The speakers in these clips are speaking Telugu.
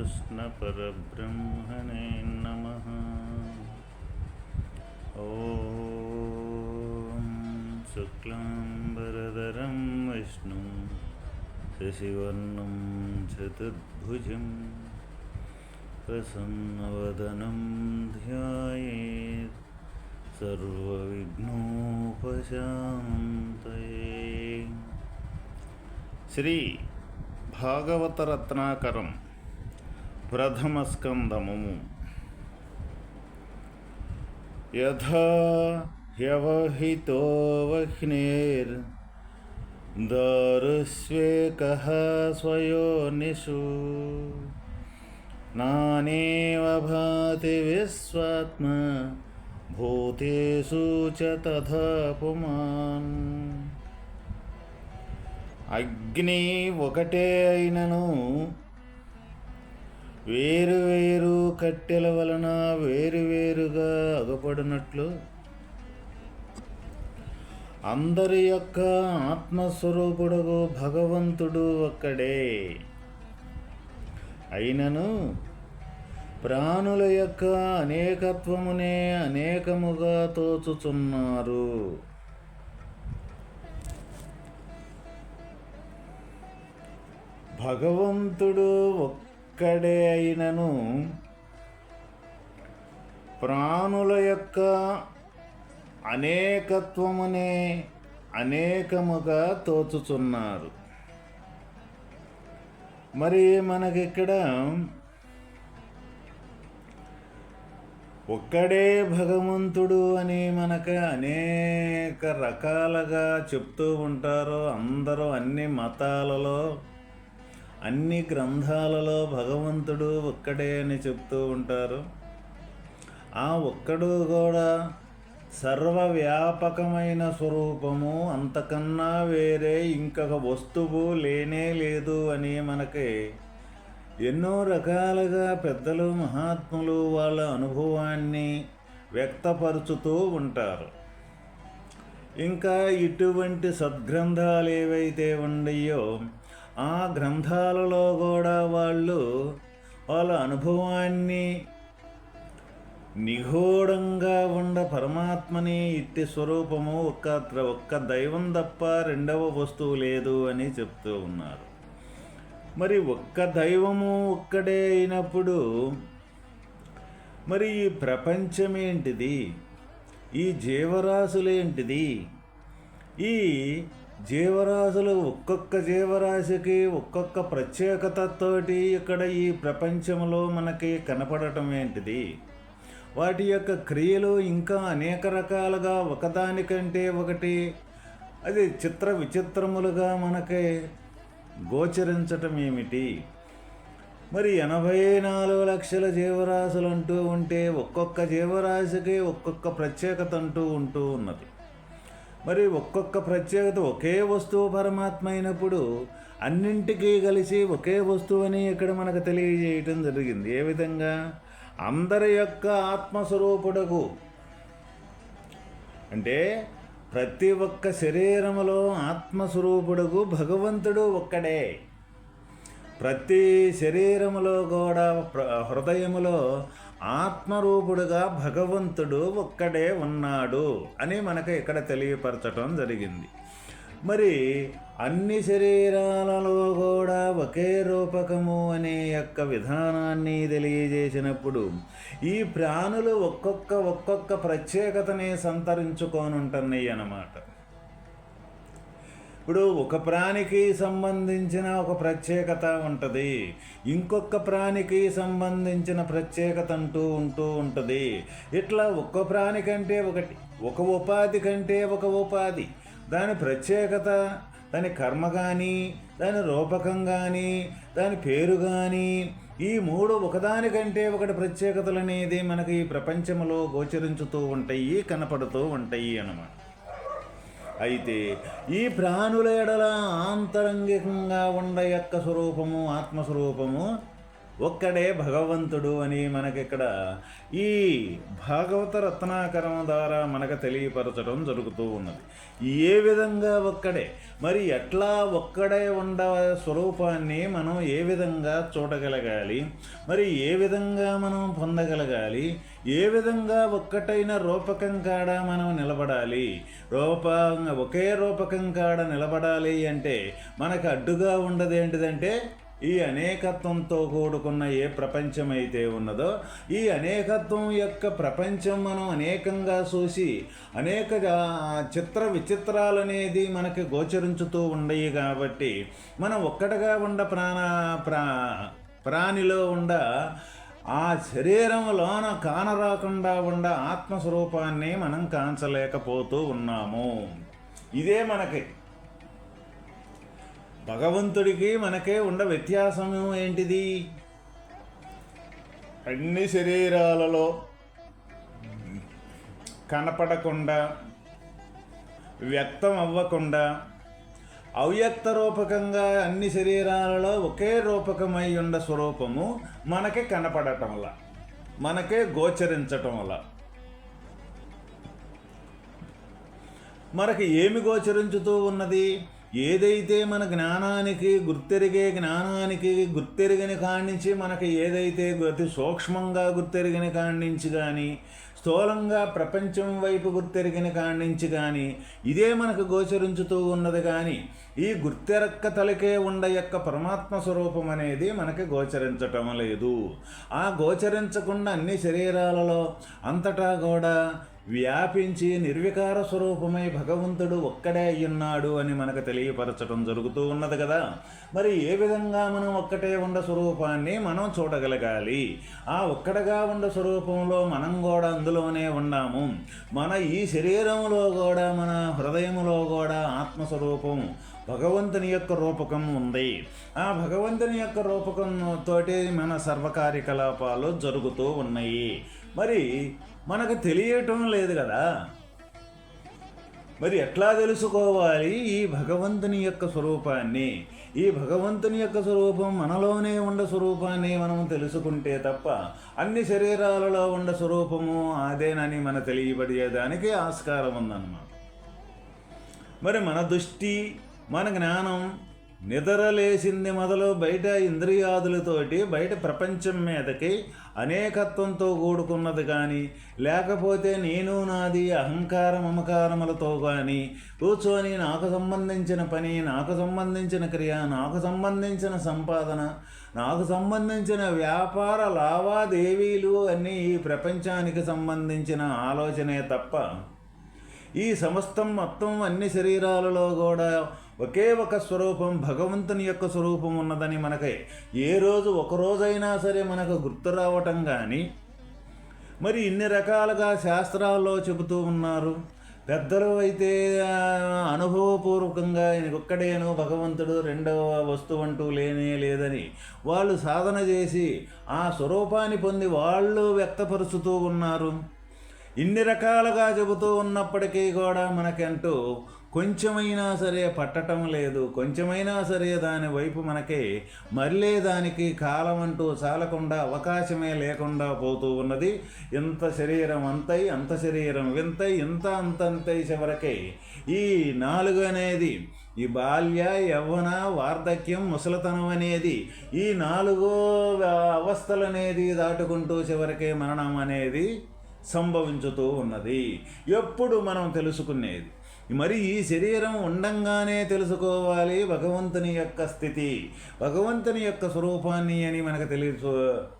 श्रीकृष्णपरब्रह्मणे नमः। ॐ शुक्लाम्बरधरं विष्णुं शशिवर्णं चतुर्भुजं प्रसन्नवदनं ध्यायेत् सर्वविघ्नोपशान्तये। శ్రీ ప్రథమ ప్రథమస్కందము యథా హ్యవహితో వహ్నేర్ దారుస్వేకः స్వయోనిషు నానేవ భాతి విశ్వాత్మ భూతేషు చ తథా పుమాన్ అగ్ని ఒకటే అయినను వేరు వేరు కట్టెల వలన వేరువేరుగా అగపడినట్లు అందరి యొక్క ఆత్మస్వరూపుడుగు భగవంతుడు ఒక్కడే. అయినను ప్రాణుల యొక్క అనేకత్వమునే అనేకముగా తోచుచున్నారు. భగవంతుడు ఎక్కడే అయినను ప్రాణుల యొక్క అనేకత్వమునే అనేకముగా తోచుచున్నారు. మరి మనకిక్కడ ఒక్కడే భగవంతుడు అని మనకు అనేక రకాలుగా చెప్తూ ఉంటారు అందరూ అన్ని మతాలలో అన్ని గ్రంథాలలో భగవంతుడు ఒక్కడే అని చెప్తూ ఉంటారు. ఆ ఒక్కడు కూడా సర్వవ్యాపకమైన స్వరూపము అంతకన్నా వేరే ఇంకొక వస్తువు లేనే లేదు అని మనకి ఎన్నో రకాలుగా పెద్దలు మహాత్ములు వాళ్ళ అనుభవాన్ని వ్యక్తపరుచుతూ ఉంటారు. ఇంకా ఇటువంటి సద్గ్రంథాలు ఏవైతే ఉన్నాయో ఆ గ్రంథాలలో కూడా వాళ్ళు వాళ్ళ అనుభవాన్ని నిగూఢంగా ఉండ పరమాత్మని ఇట్టి స్వరూపము ఒక్క ఒక్క దైవం తప్ప రెండవ వస్తువు లేదు అని చెప్తూ ఉన్నారు. మరి ఒక్క దైవము ఒక్కడే అయినప్పుడు మరి ఈ ప్రపంచమేంటిది ఈ జీవరాశులేంటిది ఈ జీవరాశులు ఒక్కొక్క జీవరాశికి ఒక్కొక్క ప్రత్యేకతతోటి ఇక్కడ ఈ ప్రపంచంలో మనకి కనపడటం ఏంటిది? వాటి యొక్క క్రియలు ఇంకా అనేక రకాలుగా ఒకదానికంటే ఒకటి అది చిత్ర విచిత్రములుగా మనకి గోచరించటం ఏమిటి? మరి ఎనభై నాలుగు లక్షల జీవరాశులు అంటూ ఉంటే ఒక్కొక్క జీవరాశికి ఒక్కొక్క ప్రత్యేకత అంటూ ఉంటూ ఉన్నది. మరి ఒక్కొక్క ప్రత్యేకత ఒకే వస్తువు పరమాత్మ అయినప్పుడు అన్నింటికీ కలిసి ఒకే వస్తువు అని ఇక్కడ మనకు తెలియజేయటం జరిగింది. ఏ విధంగా? అందరి యొక్క ఆత్మస్వరూపుడకు. అంటే ప్రతి ఒక్క శరీరములో ఆత్మస్వరూపుడకు భగవంతుడు ఒక్కడే. ప్రతి శరీరములో కూడా హృదయములో ఆత్మరూపుడుగా భగవంతుడు ఒక్కడే ఉన్నాడు అని మనకు ఇక్కడ తెలియపరచటం జరిగింది. మరి అన్ని శరీరాలలో కూడా ఒకే రూపకము అనే యొక్క విధానాన్ని తెలియజేసినప్పుడు ఈ ప్రాణులు ఒక్కొక్క ఒక్కొక్క ప్రత్యేకతని సంతరించుకోనుంటున్నాయి అన్నమాట ఇప్పుడు ఒక ప్రాణికి సంబంధించిన ఒక ప్రత్యేకత ఉంటుంది. ఇంకొక ప్రాణికి సంబంధించిన ప్రత్యేకత అంటూ ఉంటూ ఉంటుంది. ఇట్లా ఒక్క ప్రాణి కంటే ఒకటి ఒక ఉపాధి కంటే ఒక ఉపాధి. దాని ప్రత్యేకత దాని కర్మ కానీ దాని రూపకం కానీ దాని పేరు కానీ ఈ మూడు ఒకదానికంటే ఒకటి ప్రత్యేకతలు అనేది మనకి ఈ ప్రపంచంలో గోచరించుతూ ఉంటాయి కనపడుతూ ఉంటాయి అన్నమాట. అయితే ఈ ప్రాణుల ఎడల ఆంతరంగికంగా ఉండ యొక్క స్వరూపము ఆత్మస్వరూపము ఒక్కడే భగవంతుడు అని మనకిక్కడ ఈ భాగవత రత్నాకరం ద్వారా మనకు తెలియపరచడం జరుగుతూ ఉన్నది. ఏ విధంగా ఒక్కడే? మరి ఎట్లా ఒక్కడే ఉండ స్వరూపాన్ని మనం ఏ విధంగా చూడగలగాలి? మరి ఏ విధంగా మనం పొందగలగాలి? ఏ విధంగా ఒక్కటైన రూపకం కాడ మనం నిలబడాలి? రూప ఒకే రూపకం కాడ నిలబడాలి అంటే మనకు అడ్డుగా ఉండదు ఏంటిదంటే ఈ అనేకత్వంతో కూడుకున్న ఏ ప్రపంచం అయితే ఉన్నదో ఈ అనేకత్వం యొక్క ప్రపంచం మనం అనేకంగా చూసి అనేక చిత్ర విచిత్రాలనేది మనకి గోచరించుతూ ఉండయి కాబట్టి మనం ఒక్కటిగా ఉండ ప్రాణ ప్రా ప్రాణిలో ఉండ ఆ శరీరంలోన కానరాకుండా ఉండ ఆత్మస్వరూపాన్ని మనం కాంచలేకపోతూ ఉన్నాము. ఇదే మనకి భగవంతుడికి మనకే ఉండ వ్యత్యాసం ఏంటిది? అన్ని శరీరాలలో కనపడకుండా వ్యక్తం అవ్వకుండా అవ్యక్త రూపకంగా అన్ని శరీరాలలో ఒకే రూపకమై ఉన్న స్వరూపము మనకే కనపడటం వల్ల మనకే గోచరించటం వల్ల. మనకి ఏమి గోచరించుతూ ఉన్నది? ఏదైతే మన జ్ఞానానికి గుర్తెరిగే జ్ఞానానికి గుర్తెరిగిన కాణించి మనకి ఏదైతే అతి సూక్ష్మంగా గుర్తెరిగిన కాణించి కానీ స్థూలంగా ప్రపంచం వైపు గుర్తెరిగిన కాణించి కానీ ఇదే మనకు గోచరించుతూ ఉన్నది కానీ ఈ గుర్తెరక్క తలకే ఉండ యొక్క పరమాత్మ స్వరూపం అనేది మనకి గోచరించటం లేదు. ఆ గోచరించకుండా అన్ని శరీరాలలో అంతటా కూడా వ్యాపించి నిర్వికార స్వరూపమై భగవంతుడు ఒక్కడే అయ్యున్నాడు అని మనకు తెలియపరచడం జరుగుతూ ఉన్నది కదా. మరి ఏ విధంగా మనం ఒక్కటే ఉండ స్వరూపాన్ని మనం చూడగలగాలి? ఆ ఒక్కడగా ఉండ స్వరూపంలో మనం కూడా అందులోనే ఉన్నాము. మన ఈ శరీరంలో కూడా మన హృదయంలో కూడా ఆత్మస్వరూపం భగవంతుని యొక్క రూపకం ఉంది. ఆ భగవంతుని యొక్క రూపకం తోటి మన సర్వకార్యకలాపాలు జరుగుతూ ఉన్నాయి. మరి మనకు తెలియటం లేదు కదా. మరి ఎట్లా తెలుసుకోవాలి ఈ భగవంతుని యొక్క స్వరూపాన్ని? ఈ భగవంతుని యొక్క స్వరూపం మనలోనే ఉండ స్వరూపాన్ని మనం తెలుసుకుంటే తప్ప అన్ని శరీరాలలో ఉండ స్వరూపము అదేనని మన తెలియబడేదానికి ఆస్కారం ఉందన్నమాట. మరి మన దృష్టి మన జ్ఞానం నిద్రలేసింది మొదలు బయట ఇంద్రియాదులతోటి బయట ప్రపంచం మీదకి అనేకత్వంతో కూడుకున్నది కానీ లేకపోతే నేను నాది అహంకార మమకారములతో కానీ కూర్చొని నాకు సంబంధించిన పని నాకు సంబంధించిన క్రియ నాకు సంబంధించిన సంపాదన నాకు సంబంధించిన వ్యాపార లావాదేవీలు అన్నీ ఈ ప్రపంచానికి సంబంధించిన ఆలోచనే తప్ప ఈ సమస్తం మొత్తం అన్ని శరీరాలలో కూడా ఒకే ఒక స్వరూపం భగవంతుని యొక్క స్వరూపం ఉన్నదని మనకి ఏ రోజు ఒక రోజైనా సరే మనకు గుర్తు రావటం కానీ మరి ఇన్ని రకాలుగా శాస్త్రాల్లో చెబుతూ ఉన్నారు. పెద్దలు అయితే అనుభవపూర్వకంగా ఒక్కడేను భగవంతుడు రెండవ వస్తువు అంటూ లేనే లేదని వాళ్ళు సాధన చేసి ఆ స్వరూపాన్ని పొంది వాళ్ళు వ్యక్తపరుచుతూ ఉన్నారు. ఇన్ని రకాలుగా చెబుతూ ఉన్నప్పటికీ కూడా మనకంటూ కొంచెమైనా సరే పట్టటం లేదు. కొంచెమైనా సరే దాని వైపు మనకి మళ్ళీ దానికి కాలం అంటూ చాలకుండా అవకాశమే లేకుండా పోతూ ఉన్నది. ఇంత శరీరం అంతై అంత శరీరం వింతై ఇంత అంతంతై చివరికి ఈ నాలుగు అనేది ఈ బాల్య యవ్వన వార్ధక్యం ముసలతనం అనేది ఈ నాలుగో అవస్థలు అనేది దాటుకుంటూ చివరికి మరణం అనేది సంభవించుతూ ఉన్నది. ఎప్పుడు మనం తెలుసుకునేది? మరి ఈ శరీరం ఉండంగానే తెలుసుకోవాలి భగవంతుని యొక్క స్థితి. భగవంతుని యొక్క స్వరూపాన్ని అని మనకు తెలియ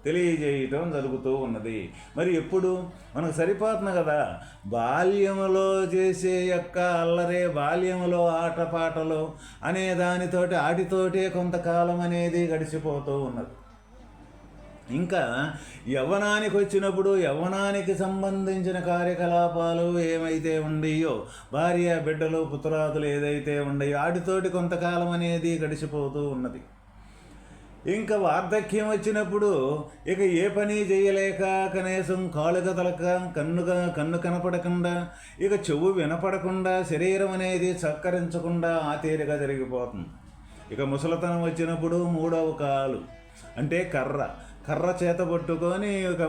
తెలియజేయటం జరుగుతూ ఉన్నది. మరి ఎప్పుడు? మనకు సరిపోతుంది కదా? బాల్యములో చేసే యొక్క అల్లరే బాల్యములో ఆటపాటలు అనే దానితోటి ఆటితోటే కొంతకాలం అనేది గడిచిపోతూ ఉన్నది. ఇంకా యవ్వనానికి వచ్చినప్పుడు యవ్వనానికి సంబంధించిన కార్యకలాపాలు ఏమైతే ఉండయో భార్య బిడ్డలు పుత్రాదులు ఏదైతే ఉండయో వాటితోటి కొంతకాలం అనేది గడిచిపోతూ ఉన్నది. ఇంకా వార్ధక్యం వచ్చినప్పుడు ఇక ఏ పని చేయలేక కనీసం కాళ్ళు కదలక కన్నుగా కన్ను కనపడకుండా ఇక చెవు వినపడకుండా శరీరం అనేది చక్కరించకుండా ఆతేరిగా జరిగిపోతుంది. ఇక ముసలతనం వచ్చినప్పుడు మూడవ కాలు అంటే కర్ర. కర్ర చేత పట్టుకొని ఒక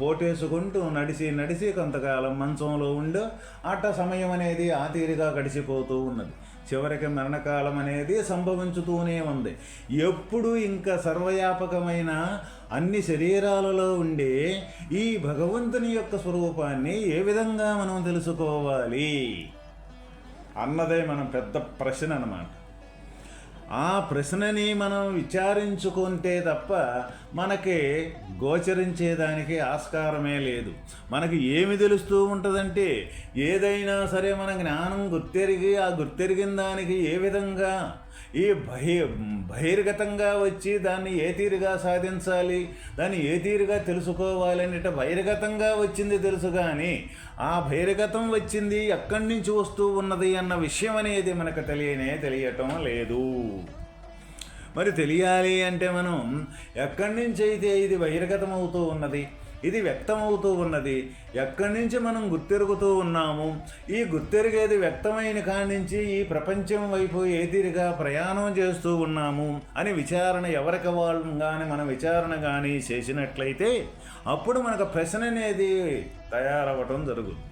పోటు వేసుకుంటూ పోటేసుకుంటూ నడిచి నడిచి కొంతకాలం మంచంలో ఉండు అట్ట సమయం అనేది ఆతీరిగా గడిచిపోతూ ఉన్నది. చివరికి మరణకాలం అనేది సంభవించుతూనే ఉంది. ఎప్పుడు ఇంకా సర్వవ్యాపకమైన అన్ని శరీరాలలో ఉండే ఈ భగవంతుని యొక్క స్వరూపాన్ని ఏ విధంగా మనం తెలుసుకోవాలి? అన్నదే మనం పెద్ద ప్రశ్న అన్నమాట. ఆ ప్రశ్నని మనం విచారించుకుంటే తప్ప మనకి గోచరించేదానికి ఆస్కారమే లేదు. మనకి ఏమి తెలుస్తూ ఉంటుందంటే ఏదైనా సరే మన జ్ఞానం గుర్తెరిగి ఆ గుర్తెరిగిన దానికి ఏ విధంగా ఈ బహి బహిర్గతంగా వచ్చి దాన్ని ఏ తీరుగా సాధించాలి? దాన్ని ఏ తీరుగా తెలుసుకోవాలని బహిర్గతంగా వచ్చింది తెలుసు కానీ ఆ బహిర్గతం వచ్చింది ఎక్కడి నుంచి వస్తూ ఉన్నది అన్న విషయం అనేది మనకు తెలియనే తెలియటం లేదు. మరి తెలియాలి అంటే మనం ఎక్కడి నుంచి అయితే ఇది బహిర్గతం అవుతూ ఉన్నది? ఇది వ్యక్తమవుతూ ఉన్నది. ఎక్కడి నుంచి మనం గుర్తెరుగుతూ ఉన్నాము? ఈ గుర్తెరిగేది వ్యక్తమైన కాడి నుంచి ఈ ప్రపంచం వైపు ఏదిరిగా ప్రయాణం చేస్తూ ఉన్నాము? అని విచారణ ఎవరికి వాళ్ళు కానీ మన విచారణ కానీ చేసినట్లయితే అప్పుడు మనకు ప్రశ్న అనేది తయారవ్వటం జరుగుతుంది.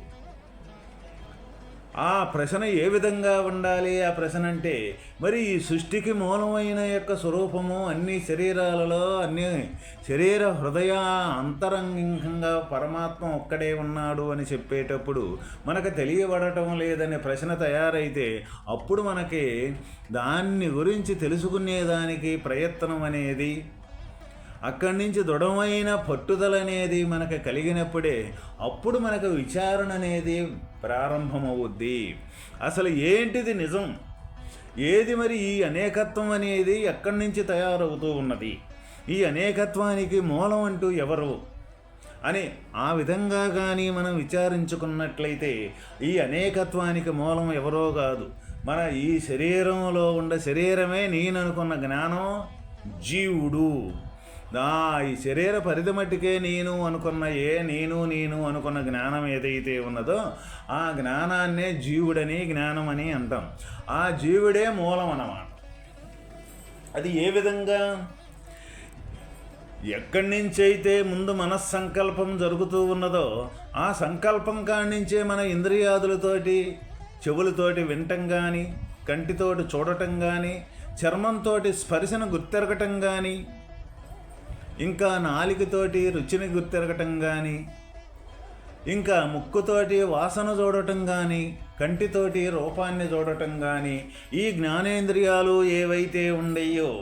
ఆ ప్రశ్న ఏ విధంగా ఉండాలి? ఆ ప్రశ్న అంటే మరి ఈ సృష్టికి మూలమైన యొక్క స్వరూపము అన్ని శరీరాలలో అన్ని శరీర హృదయ అంతరంగికంగా పరమాత్మ ఒక్కడే ఉన్నాడు అని చెప్పేటప్పుడు మనకు తెలియబడటం లేదనే ప్రశ్న తయారైతే అప్పుడు మనకి దాన్ని గురించి తెలుసుకునేదానికి ప్రయత్నం అనేది అక్కడి నుంచి దృఢమైన పట్టుదల అనేది మనకు కలిగినప్పుడే అప్పుడు మనకు విచారణ అనేది ప్రారంభమవుద్ది. అసలు ఏంటిది నిజం? ఏది మరి ఈ అనేకత్వం అనేది ఎక్కడి నుంచి తయారవుతూ ఉన్నది? ఈ అనేకత్వానికి మూలం అంటూ ఎవరు? అని ఆ విధంగా కానీ మనం విచారించుకున్నట్లయితే ఈ అనేకత్వానికి మూలం ఎవరో కాదు. మన ఈ శరీరంలో ఉండే శరీరమే నేననుకున్న జ్ఞానం జీవుడు. నా ఈ శరీర పరిధి మట్టుకే నేను అనుకున్న ఏ నేను నేను అనుకున్న జ్ఞానం ఏదైతే ఉన్నదో ఆ జ్ఞానాన్నే జీవుడని జ్ఞానం అని అంటాం. ఆ జీవుడే మూలం అన్నమాట. అది ఏ విధంగా? ఎక్కడి నుంచి అయితే ముందు మనస్సంకల్పం జరుగుతూ ఉన్నదో ఆ సంకల్పం కాడి నుంచే మన ఇంద్రియాదులతోటి చెవులతోటి వినటం కానీ కంటితోటి చూడటం కానీ చర్మంతోటి స్పర్శను గుర్తెరగటం కానీ ఇంకా నాలికతోటి రుచిని గుర్తెరగటం కానీ ఇంకా ముక్కుతోటి వాసన చూడటం కానీ కంటితోటి రూపాన్ని చూడటం కానీ ఈ జ్ఞానేంద్రియాలు ఏవైతే ఉండయో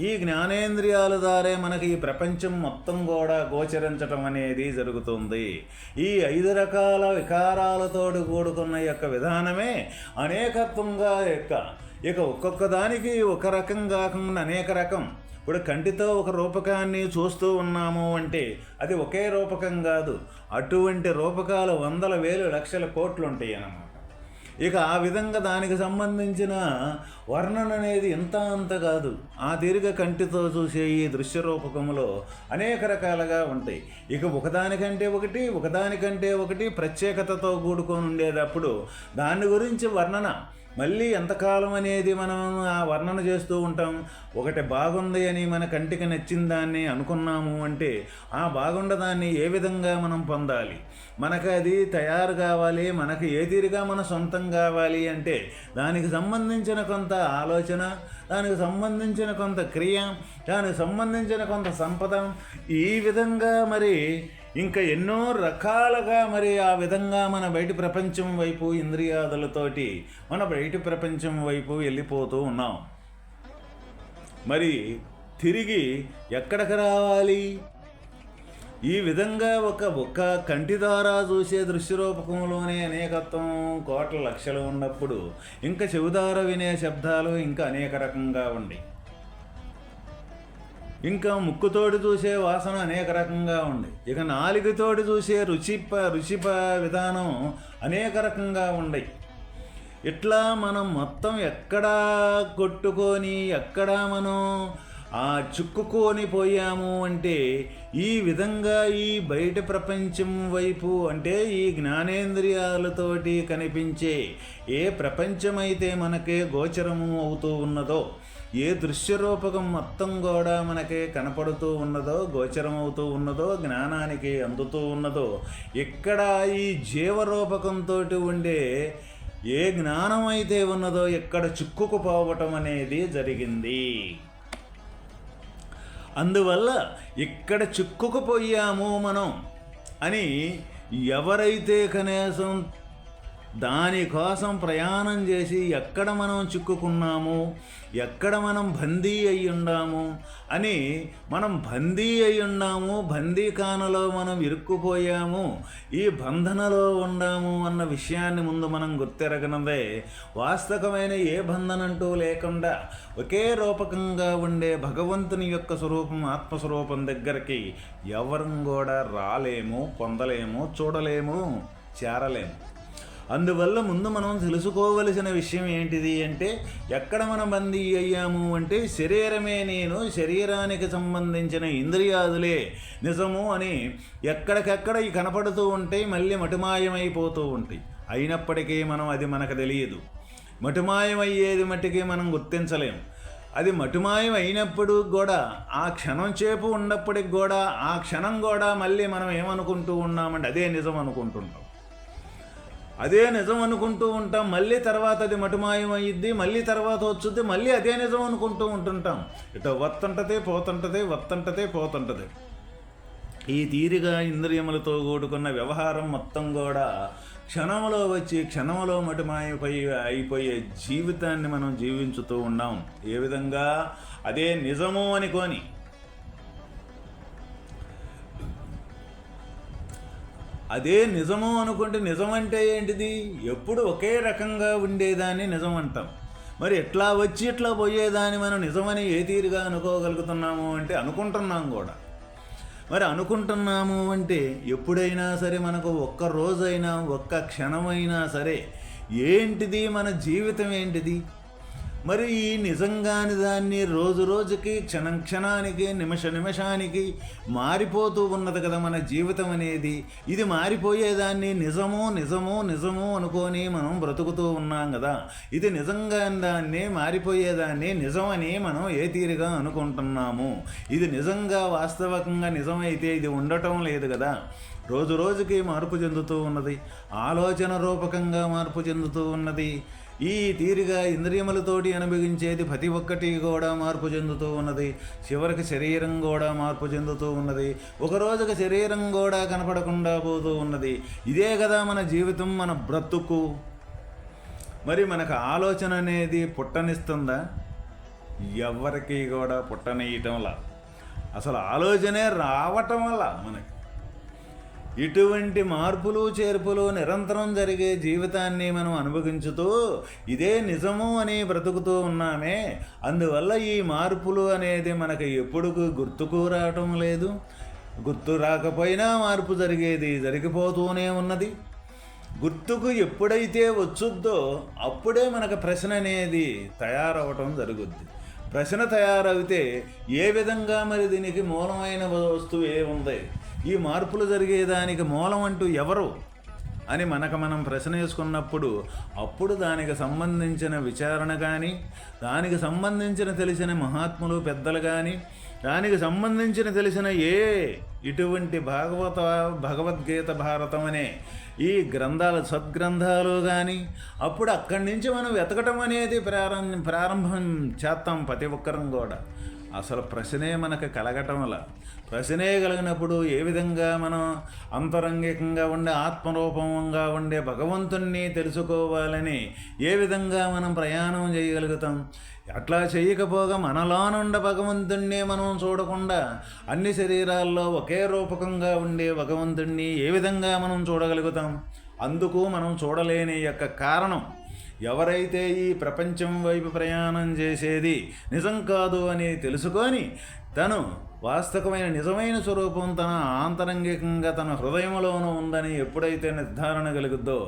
ఈ జ్ఞానేంద్రియాల ద్వారే మనకి ఈ ప్రపంచం మొత్తం కూడా గోచరించటం అనేది జరుగుతుంది. ఈ ఐదు రకాల వికారాలతో కూడుకున్న యొక్క విధానమే అనేకత్వంగా యొక్క ఇక ఒక్కొక్క దానికి ఒక రకం కాకుండా అనేక రకం. ఇప్పుడు కంటితో ఒక రూపకాన్ని చూస్తూ ఉన్నాము అంటే అది ఒకే రూపకం కాదు అటువంటి రూపకాలు వందల వేలు లక్షల కోట్లు ఉంటాయి అన్నమాట ఇక ఆ విధంగా దానికి సంబంధించిన వర్ణన అనేది ఇంత అంత కాదు. ఆ తీరుగా కంటితో చూసే ఈ దృశ్య రూపకంలో అనేక రకాలుగా ఉంటాయి. ఇక ఒకదానికంటే ఒకటి ఒకదానికంటే ఒకటి ప్రత్యేకతతో కూడుకొని ఉండేటప్పుడు దాని గురించి వర్ణన మళ్ళీ ఎంతకాలం అనేది మనం ఆ వర్ణన చేస్తూ ఉంటాం? ఒకటి బాగుంది అని మన కంటికి నచ్చిన దాన్ని అనుకున్నాము అంటే ఆ బాగుండదాన్ని ఏ విధంగా మనం పొందాలి? మనకు అది తయారు కావాలి మనకు ఏ తీరుగా మన సొంతం కావాలి అంటే దానికి సంబంధించిన కొంత ఆలోచన దానికి సంబంధించిన కొంత క్రియ దానికి సంబంధించిన కొంత సంపద ఈ విధంగా మరి ఇంకా ఎన్నో రకాలుగా మరి ఆ విధంగా మన బయటి ప్రపంచం వైపు ఇంద్రియాదులతోటి మన బయటి ప్రపంచం వైపు వెళ్ళిపోతూ ఉన్నాం. మరి తిరిగి ఎక్కడికి రావాలి? ఈ విధంగా ఒక ఒక్క కంటి ద్వారా చూసే దృశ్యరూపకంలోనే అనేకత్వం కోట్ల లక్షలు ఉన్నప్పుడు ఇంకా చెవుదార వినే శబ్దాలు ఇంకా అనేక రకంగా ఉండి ఇంకా ముక్కుతోటి చూసే వాసన అనేక రకంగా ఉంది. ఇక నాలుగుతోటి చూసే రుచి ప- రుచి విధానం అనేక రకంగా ఉండయి ఇట్లా మనం మొత్తం ఎక్కడా కొట్టుకొని ఎక్కడా మనం ఆ చిక్కుకొని పోయాము అంటే ఈ విధంగా ఈ బయట ప్రపంచం వైపు అంటే ఈ జ్ఞానేంద్రియాలతోటి కనిపించే ఏ ప్రపంచమైతే మనకే గోచరము అవుతూ ఉన్నదో ఏ దృశ్యరూపకం మొత్తం కూడా మనకి కనపడుతూ ఉన్నదో గోచరమవుతూ ఉన్నదో జ్ఞానానికి అందుతూ ఉన్నదో ఇక్కడ ఈ జీవరూపకంతో ఉండే ఏ జ్ఞానం అయితే ఉన్నదో ఎక్కడ చిక్కుకుపోవటం అనేది జరిగింది. అందువల్ల ఇక్కడ చిక్కుకుపోయాము మనం అని ఎవరైతే కనీసం దానికోసం ప్రయాణం చేసి ఎక్కడ మనం చిక్కుకున్నాము ఎక్కడ మనం బందీ అయి ఉన్నాము అని మనం బందీ అయి ఉన్నాము బందీఖానలో మనం ఇరుక్కుపోయాము ఈ బంధనలో ఉన్నాము అన్న విషయాన్ని ముందు మనం గుర్తెరగనదే. వాస్తవమైన ఏ బంధనంటూ లేకుండా ఒకే రూపకంగా ఉండే భగవంతుని యొక్క స్వరూపం ఆత్మస్వరూపం దగ్గరికి ఎవరం కూడా రాలేము పొందలేము చూడలేము చేరలేము. అందువల్ల ముందు మనం తెలుసుకోవలసిన విషయం ఏంటిది అంటే ఎక్కడ మనం బందీ అయ్యాము అంటే శరీరమే నేను శరీరానికి సంబంధించిన ఇంద్రియాదులే నిజము అని ఎక్కడికెక్కడ కనపడుతూ ఉంటాయి మళ్ళీ మటుమాయమైపోతూ ఉంటాయి. అయినప్పటికీ మనం అది మనకు తెలియదు. మటుమాయమయ్యేది మట్టికి మనం గుర్తించలేము. అది మటుమాయం అయినప్పుడు కూడా ఆ క్షణం చేపు ఉన్నప్పటికి కూడా ఆ క్షణం కూడా మళ్ళీ మనం ఏమనుకుంటూ ఉన్నామంటే అదే నిజం అనుకుంటుంటాం. అదే నిజం అనుకుంటూ ఉంటాం మళ్ళీ తర్వాత అది మటుమాయం అయ్యిద్ది మళ్ళీ తర్వాత వచ్చుద్ది మళ్ళీ అదే నిజం అనుకుంటూ ఉంటుంటాం. ఇటు వత్తంటదే పోతుంటదే వత్తంటదే పోతుంటది. ఈ తీరిగా ఇంద్రియములతో కూడుకున్న వ్యవహారం మొత్తం కూడా క్షణంలో వచ్చి క్షణంలో మటుమాయిపోయి అయిపోయే జీవితాన్ని మనం జీవించుతూ ఉన్నాం. ఏ విధంగా? అదే నిజము అనుకోని. అదే నిజము అనుకుంటే నిజం అంటే ఏంటిది? ఎప్పుడు ఒకే రకంగా ఉండేదాన్ని నిజం అంటాం మరి ఎట్లా వచ్చి ఎట్లా పోయేదాన్ని మనం నిజమని ఏ తీరుగా అనుకోగలుగుతున్నాము అంటే అనుకుంటున్నాం కూడా. మరి అనుకుంటున్నాము అంటే ఎప్పుడైనా సరే మనకు ఒక్క రోజైనా ఒక్క క్షణమైనా సరే ఏంటిది మన జీవితం ఏంటిది? మరి ఈ నిజంగాని దాన్ని రోజు రోజుకి క్షణం క్షణానికి నిమిష నిమిషానికి మారిపోతూ ఉన్నది కదా మన జీవితం అనేది. ఇది మారిపోయేదాన్ని నిజము నిజము నిజము అనుకొని మనం బ్రతుకుతూ ఉన్నాం కదా. ఇది నిజంగా దాన్ని మారిపోయేదాన్ని నిజమని మనం ఏ తీరుగా అనుకుంటున్నాము? ఇది నిజంగా వాస్తవకంగా నిజమైతే ఇది ఉండటం లేదు కదా. రోజు రోజుకి మార్పు చెందుతూ ఉన్నది. ఆలోచన రూపకంగా మార్పు చెందుతూ ఉన్నది. ఈ తీరుగా ఇంద్రియములతోటి అనుభవించేది ప్రతి ఒక్కటి కూడా మార్పు చెందుతూ ఉన్నది. చివరికి శరీరం కూడా మార్పు చెందుతూ ఉన్నది. ఒక రోజుకి శరీరం కూడా కనపడకుండా పోతూ ఉన్నది. ఇదే కదా మన జీవితం మన బ్రతుకు. మరి మనకు ఆలోచన అనేది పుట్టనిస్తుందా? ఎవరికి కూడా పుట్టనీయటంలా అసలు ఆలోచనే రావటం వల్ల మనకి. ఇటువంటి మార్పులు చేర్పులు నిరంతరం జరిగే జీవితాన్ని మనం అనుభవించుతూ ఇదే నిజము అని బ్రతుకుతూ ఉన్నామే. అందువల్ల ఈ మార్పులు అనేది మనకు ఎప్పుడు గుర్తుకు రావటం లేదు. గుర్తు రాకపోయినా మార్పు జరిగేది జరిగిపోతూనే ఉన్నది. గుర్తుకు ఎప్పుడైతే వచ్చుద్దో అప్పుడే మనకు ప్రశ్న అనేది తయారవటం జరుగుద్ది. ప్రశ్న తయారవుతే ఏ విధంగా మరి దీనికి మూలమైన వస్తువు ఏముంది ఈ మార్పులు జరిగేదానికి మూలం అంటూ ఎవరు? అని మనకు మనం ప్రశ్న వేసుకున్నప్పుడు అప్పుడు దానికి సంబంధించిన విచారణ కానీ దానికి సంబంధించిన తెలిసిన మహాత్ములు పెద్దలు కానీ దానికి సంబంధించిన తెలిసిన ఏ ఇటువంటి భాగవత భగవద్గీత భారతం అనే ఈ గ్రంథాలు సద్గ్రంథాలు కానీ అప్పుడు అక్కడి నుంచి మనం వెతకటం అనేది ప్రారంభం ప్రారంభం చేస్తాం ప్రతి ఒక్కరం కూడా. అసలు ప్రశ్నే మనకు కలగటం వల్ల. ప్రశ్నే కలిగినప్పుడు ఏ విధంగా మనం అంతరంగికంగా ఉండే ఆత్మరూపంగా ఉండే భగవంతుణ్ణి తెలుసుకోవాలని ఏ విధంగా మనం ప్రయాణం చేయగలుగుతాం? అట్లా చేయకపోగా మనలోనుండ భగవంతుణ్ణి మనం చూడకుండా అన్ని శరీరాల్లో ఒకే రూపకంగా ఉండే భగవంతుణ్ణి ఏ విధంగా మనం చూడగలుగుతాం? అందుకు మనం చూడలేని యొక్క కారణం ఎవరైతే ఈ ప్రపంచం వైపు ప్రయాణం చేసేది నిజం కాదు అని తెలుసుకొని తను వాస్తవమైన నిజమైన స్వరూపం తన ఆంతరంగికంగా తన హృదయంలోనూ ఉందని ఎప్పుడైతే నిర్ధారణ కలుగుద్దో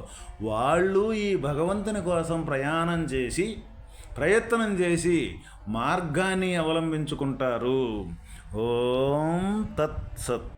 వాళ్ళు ఈ భగవంతుని కోసం ప్రయాణం చేసి ప్రయత్నం చేసి మార్గాన్ని అవలంబించుకుంటారు. ఓం తత్సత్